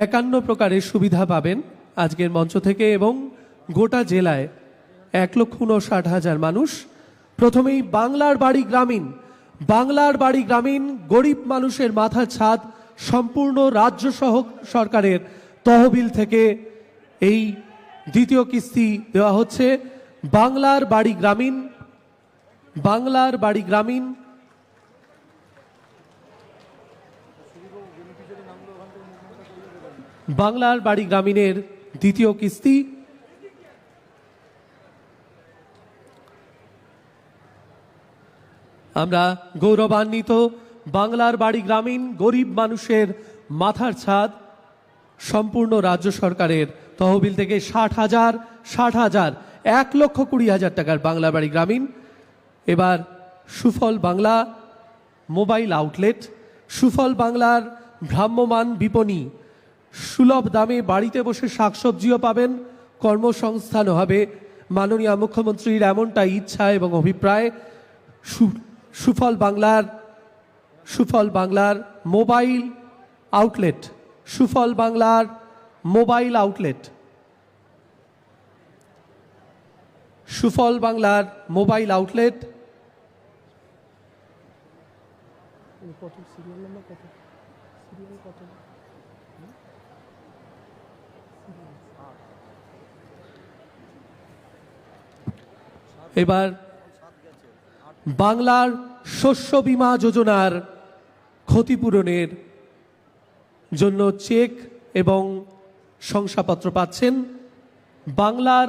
একান্ন প্রকারের সুবিধা পাবেন আজকের মঞ্চ থেকে এবং গোটা জেলায় এক লক্ষ উনষাট হাজার মানুষ। প্রথমেই বাংলার বাড়ি গ্রামীণ। বাংলার বাড়ি গ্রামীণ গরিব মানুষের মাথার ছাদ সম্পূর্ণ রাজ্য সহ সরকারের তহবিল থেকে এই দ্বিতীয় কিস্তি দেওয়া হচ্ছে। বাংলার বাড়ি গ্রামীণ। বাংলার বাড়ি গ্রামীণ বাংলার বাড়ি গ্রামীণের দ্বিতীয় কিস্তি। আমরা গৌরবান্বিত বাংলার বাড়ি গ্রামীণ গরিব মানুষের মাথার ছাদ। সম্পূর্ণ রাজ্য সরকারের তহবিল থেকে ষাট হাজার ষাট হাজার, এক লক্ষ কুড়ি হাজার টাকার বাংলা বাড়ি গ্রামীণ। এবার সুফল বাংলা মোবাইল আউটলেট। সুফল বাংলার ভ্রাম্যমান বিপণী সুলভ দামে বাড়িতে বসে শাকসবজিও পাবেন কর্মসংস্থানও হবে। মাননীয় মুখ্যমন্ত্রীর এমনটাই ইচ্ছা এবং অভিপ্রায়। সুফল বাংলার সুফল বাংলার মোবাইল আউটলেট, সুফল বাংলার মোবাইল আউটলেট। সুফল বাংলার মোবাইল আউটলেট। এবার বাংলার শস্য বীমা যোজনার ক্ষতিপূরণের জন্য চেক এবং শংসাপত্র পাচ্ছেন বাংলার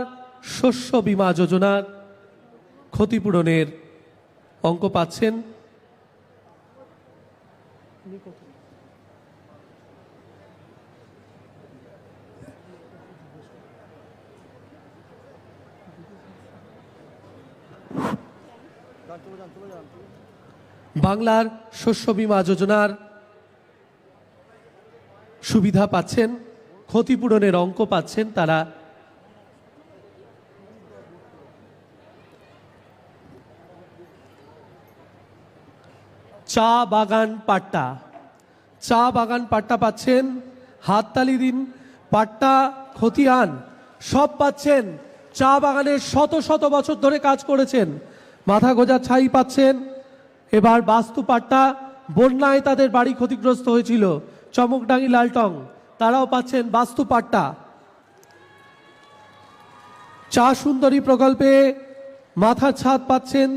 শস্য বীমা যোজনার ক্ষতিপূরণের অঙ্ক পাচ্ছেন বাংলার শস্য বীমা যোজনার সুবিধা পাচ্ছেন, ক্ষতিপূরণের অঙ্ক পাচ্ছেন তারা। চা বাগান পাট্টা। চা বাগান পাট্টা পাচ্ছেন, হাততালি দিন, পাট্টা, খতিয়ান সব পাচ্ছেন। চা বাগানের শত শত বছর ধরে কাজ করেছেন। মাথা গোজা ছাই পাচ্ছেন। এবার বাস্তু পাট্টা বন্যায় তাদের বাড়ি ক্ষতিগ্রস্ত হয়েছিল। চমকডাঙ্গি লালটং, তারাও পাচ্ছেন বাস্তু পাট্টা চা সুন্দরী প্রকল্পে মাথার ছাদ পাচ্ছেন।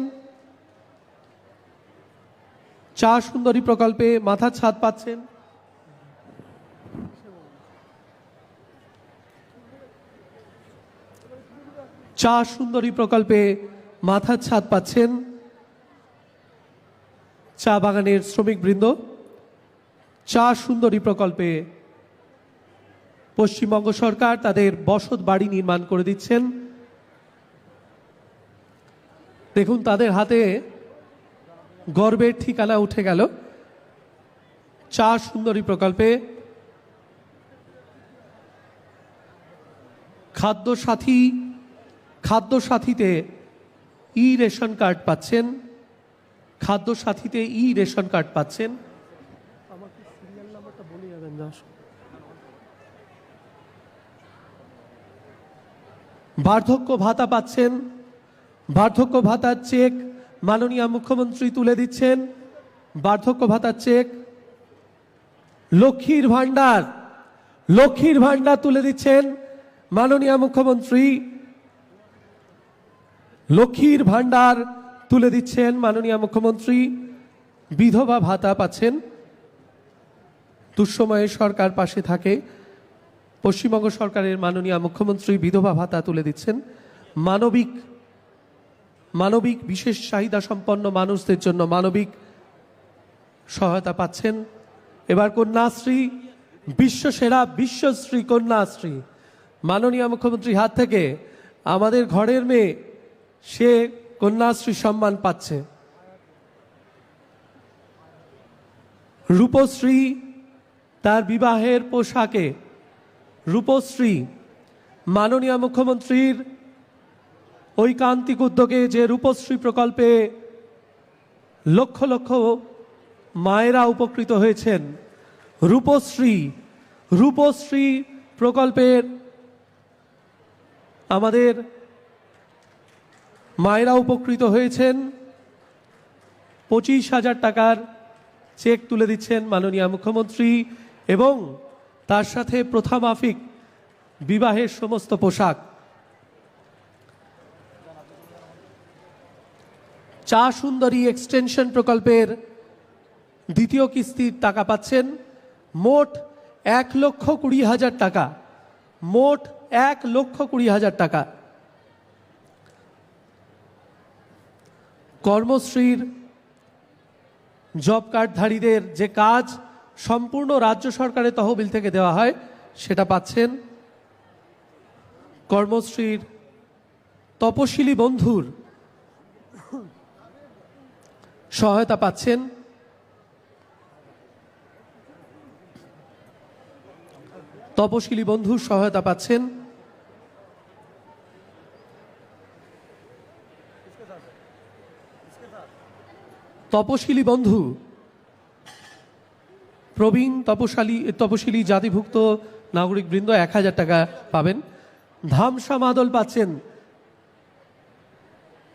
চা সুন্দরী প্রকল্পে মাথার ছাদ পাচ্ছেন। চা সুন্দরী প্রকল্পে মাথার ছাদ পাচ্ছেন চা বাগানের শ্রমিকবৃন্দ। চা সুন্দরী প্রকল্পে পশ্চিমবঙ্গ সরকার তাদের বসত বাড়ি নির্মাণ করে দিচ্ছেন। দেখুন, তাদের হাতে গর্বের ঠিকানা উঠে গেল। চা সুন্দরী প্রকল্পে খাদ্য সাথী খাদ্য সাথীতে ই রেশন কার্ড পাচ্ছেন। খাদ্য সাথীতে ই রেশন কার্ড পাচ্ছেন। আমাকে সিরিয়াল নাম্বারটা বলে যাবেন দাস বার্ধক্য ভাতা পাচ্ছেন। বার্ধক্য ভাতার চেক মাননীয় মুখ্যমন্ত্রী তুলে দিচ্ছেন। বার্ধক্য ভাতার চেক লক্ষ্মীর ভাণ্ডার। লক্ষ্মীর ভাণ্ডার তুলে দিচ্ছেন মাননীয় মুখ্যমন্ত্রী। লক্ষ্মীর ভাণ্ডার তুলে দিচ্ছেন মাননীয় মুখ্যমন্ত্রী। বিধবা ভাতা পাচ্ছেন। দুঃসময়ে সরকার পাশে থাকে। পশ্চিমবঙ্গ সরকারের মাননীয় মুখ্যমন্ত্রী বিধবা ভাতা তুলে দিচ্ছেন। মানবিক মানবিক বিশেষ চাহিদা সম্পন্ন মানুষদের জন্য মানবিক সহায়তা পাচ্ছেন। এবার কন্যাশ্রী, বিশ্বসেরা, বিশ্বশ্রী কন্যাশ্রী। মাননীয় মুখ্যমন্ত্রী হাত থেকে আমাদের ঘরের মেয়ে সে কন্যাশ্রী সম্মান পাচ্ছে। রূপশ্রী তার বিবাহের পোশাকে রূপশ্রী মাননীয় মুখ্যমন্ত্রীর ঐকান্তিক উদ্যোগে যে রূপশ্রী প্রকল্পে লক্ষ লক্ষ মায়েরা উপকৃত হয়েছেন, রূপশ্রী রূপশ্রী প্রকল্পের আমাদের মায়েরা উপকৃত হয়েছেন। পঁচিশ হাজার টাকার চেক তুলে দিচ্ছেন মাননীয় মুখ্যমন্ত্রী এবং তার সাথে প্রথা মাফিক বিবাহের সমস্ত পোশাক। চা সুন্দরী এক্সটেনশন প্রকল্পের দ্বিতীয় কিস্তির টাকা পাচ্ছেন। মোট এক লক্ষ কুড়ি হাজার টাকা। মোট এক লক্ষ কুড়ি হাজার টাকা। কর্মশ্রীর জব কার্ডধারীদের যে কাজ সম্পূর্ণ রাজ্য সরকারের তহবিল থেকে দেওয়া হয়, সেটা পাচ্ছেন কর্মশ্রীর তপশিলি বন্ধুর সহায়তা পাচ্ছেন। তপশিলি বন্ধুর সহায়তা পাচ্ছেন। তপশিলি বন্ধু, প্রবীণ তপশালী, তপশিলি জাতিভুক্ত নাগরিক বৃন্দ এক হাজার টাকা পাবেন। ধামসা মাদল পাচ্ছেন।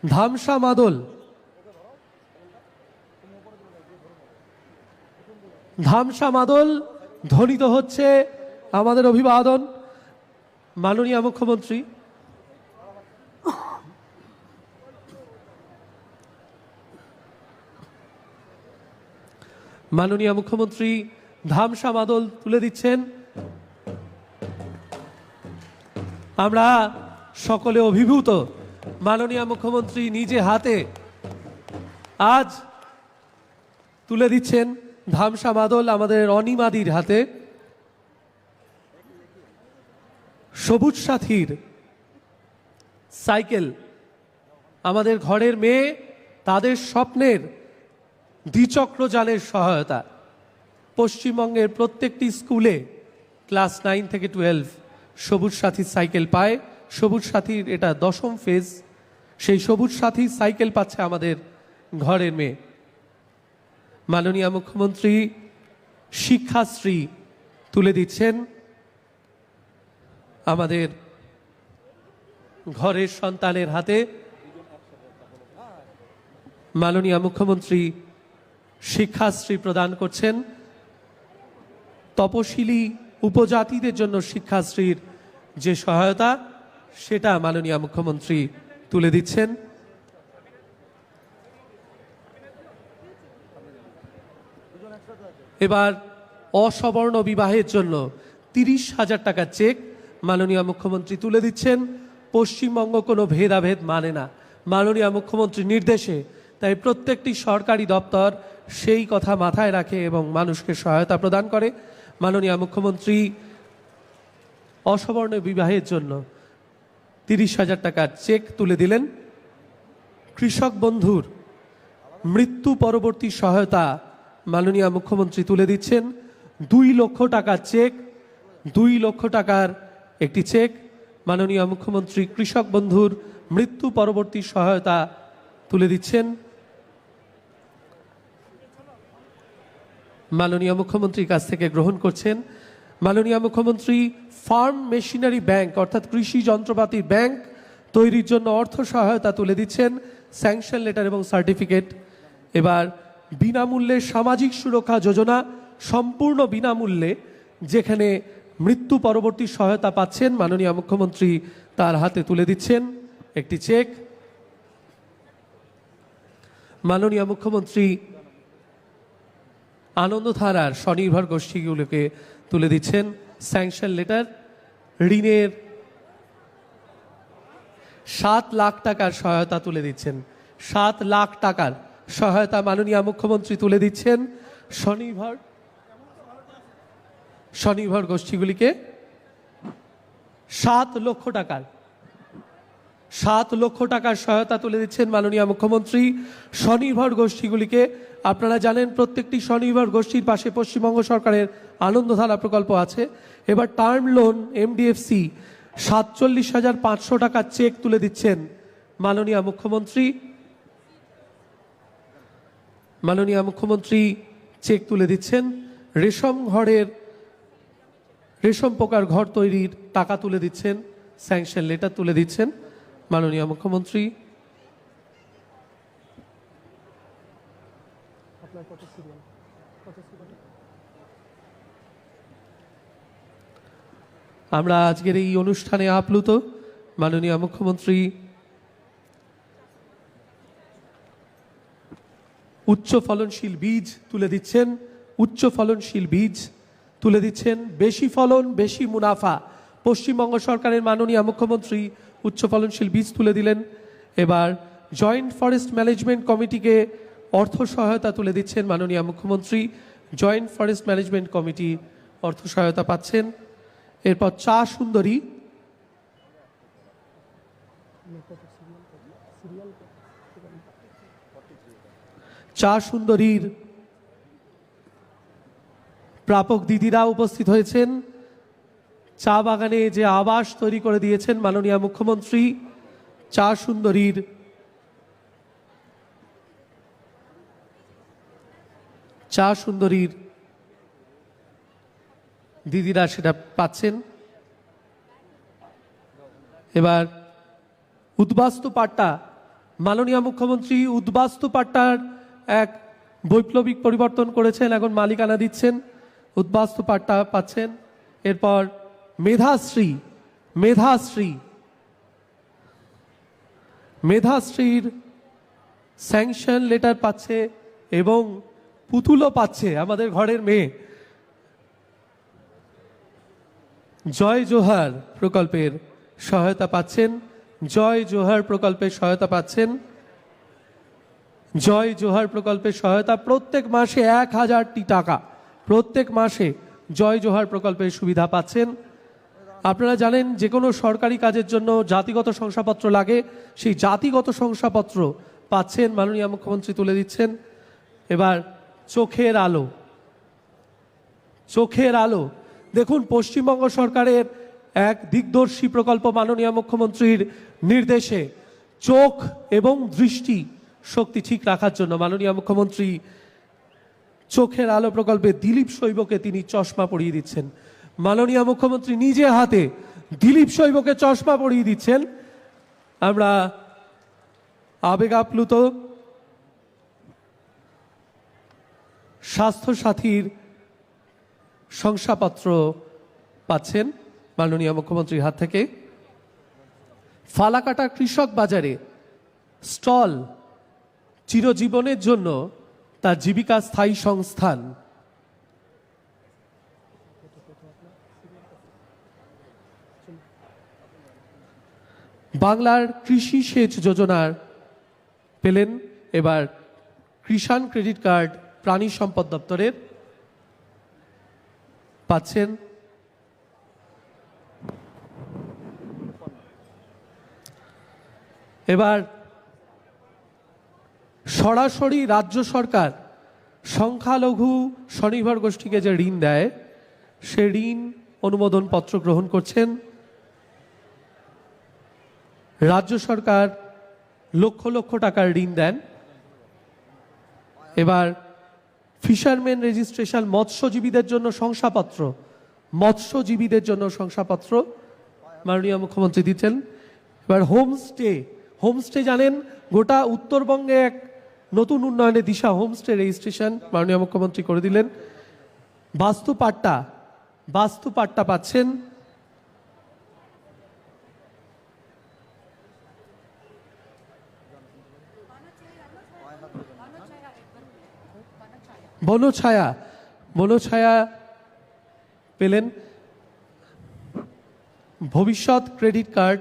ধামসা মাদল। ধামসা মাদল ধ্বনিত হচ্ছে আমাদের অভিবাদন। মাননীয় মুখ্যমন্ত্রী। মাননীয় মুখ্যমন্ত্রী ধামসা মাদল তুলে দিচ্ছেন। আমরা সকলে অভিভূত, মাননীয় মুখ্যমন্ত্রী নিজে হাতে আজ তুলে দিচ্ছেন ধামসা মাদল আমাদের অনিমাদির হাতে। সবুজ সাথীর সাইকেল আমাদের ঘরের মেয়ে, তাদের স্বপ্নের দ্বিচক্রযানের সহায়তা। পশ্চিমবঙ্গের প্রত্যেকটি স্কুলে ক্লাস নাইন থেকে টুয়েলভ সবুজ সাথীর সাইকেল পায়। সবুজ সাথীর এটা দশম ফেজ। সেই সবুজ সাথী সাইকেল পাচ্ছে আমাদের ঘরের মেয়ে। মাননীয় মুখ্যমন্ত্রী শিক্ষাশ্রী তুলে দিচ্ছেন আমাদের ঘরের সন্তানের হাতে। মাননীয় মুখ্যমন্ত্রী শিক্ষাশ্রী প্রদান করছেন। তপশিলি উপজাতিদের জন্য শিক্ষাশ্রীর যে সহায়তা, সেটা মাননীয় মুখ্যমন্ত্রী তুলে দিচ্ছেন। এবার অসবর্ণ বিবাহের জন্য তিরিশ হাজার টাকার চেক মাননীয় মুখ্যমন্ত্রী তুলে দিচ্ছেন। পশ্চিমবঙ্গ কোনো ভেদাভেদ মানে না। মাননীয় মুখ্যমন্ত্রীর নির্দেশে তাই প্রত্যেকটি সরকারি দপ্তর সেই কথা মাথায় রাখে এবং মানুষকে সহায়তা প্রদান করে। মাননীয় মুখ্যমন্ত্রী অসবর্ণ বিবাহের জন্য তিরিশ হাজার টাকার চেক তুলে দিলেন। কৃষক বন্ধুর মৃত্যু পরবর্তী সহায়তা মাননীয় মুখ্যমন্ত্রী তুলে দিচ্ছেন। দুই লক্ষ টাকার চেক, দুই লক্ষ টাকার একটি চেক। মাননীয় মুখ্যমন্ত্রী কৃষক বন্ধুর মৃত্যু পরবর্তী সহায়তা তুলে দিচ্ছেন। মাননীয় মুখ্যমন্ত্রীর কাছ থেকে গ্রহণ করছেন। মাননীয় মুখ্যমন্ত্রী ফার্ম মেশিনারি ব্যাংক, অর্থাৎ কৃষি যন্ত্রপাতির ব্যাংক, তৈরির জন্য অর্থ সহায়তা তুলে দিচ্ছেন। স্যাংশন লেটার এবং সার্টিফিকেট। এবার বিনামূল্যে সামাজিক সুরক্ষা যোজনা সম্পূর্ণ বিনামূল্যে, যেখানে মৃত্যু পরবর্তী সহায়তা পাচ্ছেন মাননীয় মুখ্যমন্ত্রী, তার হাতে তুলে দিচ্ছেন একটি চেক। মাননীয় মুখ্যমন্ত্রী আনন্দধারার স্বনির্ভর গোষ্ঠীগুলোকে তুলে দিচ্ছেন স্যাংশন লেটার। ঋণের সাত লাখ টাকার সহায়তা তুলে দিচ্ছেন। সাত লাখ টাকার সহায়তা মাননীয় মুখ্যমন্ত্রী তুলে দিচ্ছেন। স্বনির্ভর স্বনির্ভর গোষ্ঠীগুলিকে সাত লক্ষ টাকার সাত লক্ষ টাকার সহায়তা তুলে দিচ্ছেন মাননীয় মুখ্যমন্ত্রী। স্বনির্ভর গোষ্ঠীগুলিকে আপনারা জানেন প্রত্যেকটি স্বনির্ভর গোষ্ঠীর পাশে পশ্চিমবঙ্গ সরকারের আনন্দধারা প্রকল্প আছে। এবার টার্ম লোন এমডিএফসি সাতচল্লিশ হাজার পাঁচশো টাকার চেক তুলে দিচ্ছেন মাননীয় মুখ্যমন্ত্রী। মাননীয় মুখ্যমন্ত্রী চেক তুলে দিচ্ছেন। রেশম ঘরের, রেশম পোকার ঘর তৈরির টাকা তুলে দিচ্ছেন, স্যাংশন লেটার তুলে দিচ্ছেন। মাননীয় মুখ্যমন্ত্রী। আমরা আজকের এই অনুষ্ঠানে আপ্লুত মাননীয় মুখ্যমন্ত্রী। উচ্চ ফলনশীল বীজ তুলে দিচ্ছেন উচ্চ ফলনশীল বীজ তুলে দিচ্ছেন বেশি ফলন বেশি মুনাফা। পশ্চিমবঙ্গ সরকারের মাননীয় মুখ্যমন্ত্রী উচ্চ ফলনশীল বীজ তুলে দিলেন। এবার জয়েন্ট ফরেস্ট ম্যানেজমেন্ট কমিটিকে অর্থ সহায়তা তুলে দিচ্ছেন মাননীয় মুখ্যমন্ত্রী। জয়েন্ট ফরেস্ট ম্যানেজমেন্ট কমিটি অর্থ সহায়তা পাচ্ছেন। এরপর চা সুন্দরী। চা সুন্দরীর প্রাপক দিদিরা উপস্থিত হয়েছেন। চা বাগানে যে আবাস তৈরি করে দিয়েছেন মাননীয় মুখ্যমন্ত্রী, চা সুন্দরীর চা সুন্দরীর দিদিরা সেটা পাচ্ছেন। এবার উদ্বাস্তু পাট্টা, মাননীয় মুখ্যমন্ত্রী উদ্বাস্তু পাট্টার এক বৈপ্লবিক পরিবর্তন করেছেন, এখন মালিকানা দিচ্ছেন, উদ্বাস্তু পাট্টা পাচ্ছেন। এরপর মেধাশ্রী মেধাশ্রী, মেধাশ্রীর স্যাংশন লেটার পাচ্ছে এবং পুতুলও পাচ্ছে আমাদের ঘরের মেয়ে। জয় জোহার প্রকল্পের সহায়তা পাচ্ছেন, জয় জোহার প্রকল্পের সহায়তা পাচ্ছেন। জয় জোহার প্রকল্পের সহায়তা প্রত্যেক মাসে এক হাজারটি টাকা, প্রত্যেক মাসে জয় জোহার প্রকল্পের সুবিধা পাচ্ছেন। আপনারা জানেন যে কোনো সরকারি কাজের জন্য জাতিগত শংসাপত্র লাগে, সেই জাতিগত শংসাপত্র পাচ্ছেন মাননীয় মুখ্যমন্ত্রী তুলে দিচ্ছেন। এবার চোখের আলো চোখের আলো। দেখুন, পশ্চিমবঙ্গ সরকারের এক দিগদর্শী প্রকল্প মাননীয় মুখ্যমন্ত্রীর নির্দেশে চোখ এবং দৃষ্টি শক্তি ঠিক রাখার জন্য মাননীয় মুখ্যমন্ত্রী চোখের আলো প্রকল্পে দিলীপ শৈবকে তিনি চশমা পরিয়ে দিচ্ছেন। মাননীয় মুখ্যমন্ত্রী নিজে হাতে দিলীপ শৈবকে চশমা পরিয়ে দিচ্ছেন। আমরা আবেগ আপ্লুত স্বাস্থ্যসাথীর শংসাপত্র পাচ্ছেন মাননীয় মুখ্যমন্ত্রীর হাত থেকে। ফালাকাটা কৃষক বাজারে স্টল চিরজীবনের জন্য তার জীবিকা স্থায়ী সংস্থান। বাংলার কৃষি সেচ যোজনার পেলেন এবার কৃষাণ ক্রেডিট কার্ড প্রাণী সম্পদ দপ্তরের। পাচ্ছেন? এবার সরাসরি রাজ্য সরকার সংখ্যালঘু স্বনির্ভর গোষ্ঠীকে যে ঋণ দেয়, সে ঋণ অনুমোদন পত্র গ্রহণ করছেন রাজ্য সরকার লক্ষ লক্ষ টাকার ঋণ দেন। এবার ফিশারম্যান রেজিস্ট্রেশন মৎস্যজীবীদের জন্য শংসাপত্র, মৎস্যজীবীদের জন্য শংসাপত্র মাননীয় মুখ্যমন্ত্রী দিচ্ছেন। এবার হোমস্টে হোমস্টে জানেন, গোটা উত্তরবঙ্গে এক নতুন উন্নয়নের দিশা হোমস্টে রেজিস্ট্রেশন মাননীয় মুখ্যমন্ত্রী করে দিলেন। বাস্তু পাট্টা বাস্তু পাট্টা পাচ্ছেন বনছায়া বনছায়া পেলেন ভবিষ্যৎ ক্রেডিট কার্ড।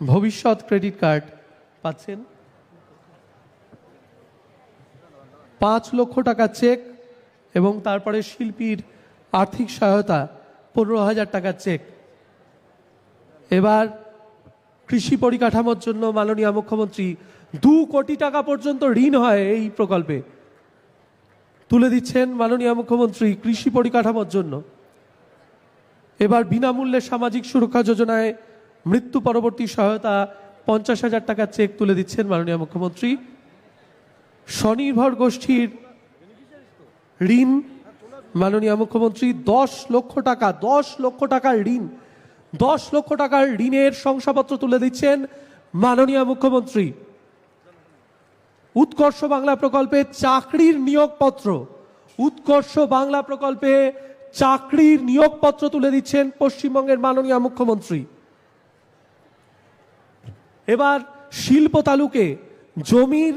ভবিষ্যৎ ক্রেডিট কার্ড পাচ্ছেন। পাঁচ লক্ষ টাকা চেক এবং তারপরে শিল্পীর আর্থিক সহায়তা, পনেরো হাজার টাকা চেক। এবার কৃষি পরিকাঠামোর জন্য মাননীয় মুখ্যমন্ত্রী দু কোটি টাকা পর্যন্ত ঋণ হয় এই প্রকল্পে। তুলে দিচ্ছেন মাননীয় মুখ্যমন্ত্রী কৃষি পরিকাঠামোর জন্য। এবার বিনামূল্যে সামাজিক সুরক্ষা যোজনায় মৃত্যু পরবর্তী সহায়তা পঞ্চাশ হাজার টাকার চেক তুলে দিচ্ছেন মাননীয় মুখ্যমন্ত্রী। স্বনির্ভর গোষ্ঠীর ঋণ মাননীয় মুখ্যমন্ত্রী দশ লক্ষ টাকা, দশ লক্ষ টাকার ঋণ দশ লক্ষ টাকার ঋণের শংসাপত্র তুলে দিচ্ছেন মাননীয় মুখ্যমন্ত্রী। উৎকর্ষ বাংলা প্রকল্পে চাকরির নিয়োগপত্র। উৎকর্ষ বাংলা প্রকল্পে চাকরির নিয়োগপত্র তুলে দিচ্ছেন পশ্চিমবঙ্গের মাননীয় মুখ্যমন্ত্রী। এবার শিল্প তালুকে জমির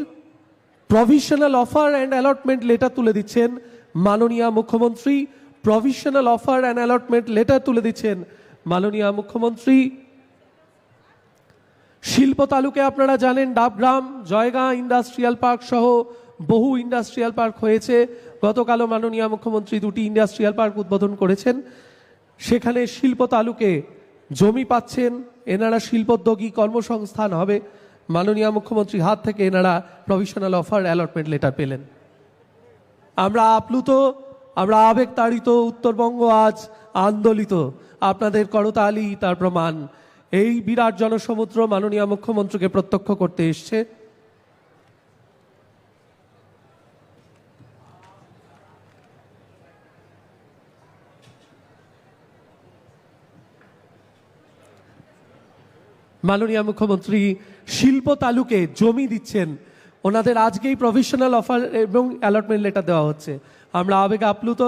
provisional offer and allotment letter তুলে দিচ্ছেন মাননীয় মুখ্যমন্ত্রী। Provisional offer and allotment letter তুলে দিচ্ছেন মাননীয় মুখ্যমন্ত্রী, শিল্প তালুকে আপনারা জানেন ডাবগ্রাম, জয়গাঁ ইন্ডাস্ট্রিয়াল পার্ক সহ বহু ইন্ডাস্ট্রিয়াল পার্ক হয়েছে। গতকালও মাননীয় মুখ্যমন্ত্রী দুটি ইন্ডাস্ট্রিয়াল পার্ক উদ্বোধন করেছেন। সেখানে শিল্প তালুকে জমি পাচ্ছেন, এনারা শিল্পোদ্যোগী কর্মসংস্থান হবে। মাননীয় মুখ্যমন্ত্রী হাত থেকে এনারা প্রভিশনাল অফার অ্যালটমেন্ট লেটার পেলেন। আমরা আপ্লুত, আমরা আবেগ তাড়িত উত্তরবঙ্গ আজ আন্দোলিত। আপনাদের করতালি তার প্রমাণ। এই বিরাট জনসমুদ্র মাননীয় মুখ্যমন্ত্রীকে প্রত্যক্ষ করতে এসছে। মাননীয় মুখ্যমন্ত্রী, শিল্প তালুকে জমি দিচ্ছেন। ওনাদের আজকেই প্রফেশনাল অফার এবং অ্যালটমেন্ট লেটার দেওয়া হচ্ছে। আমরা আবেগে আপ্লুত।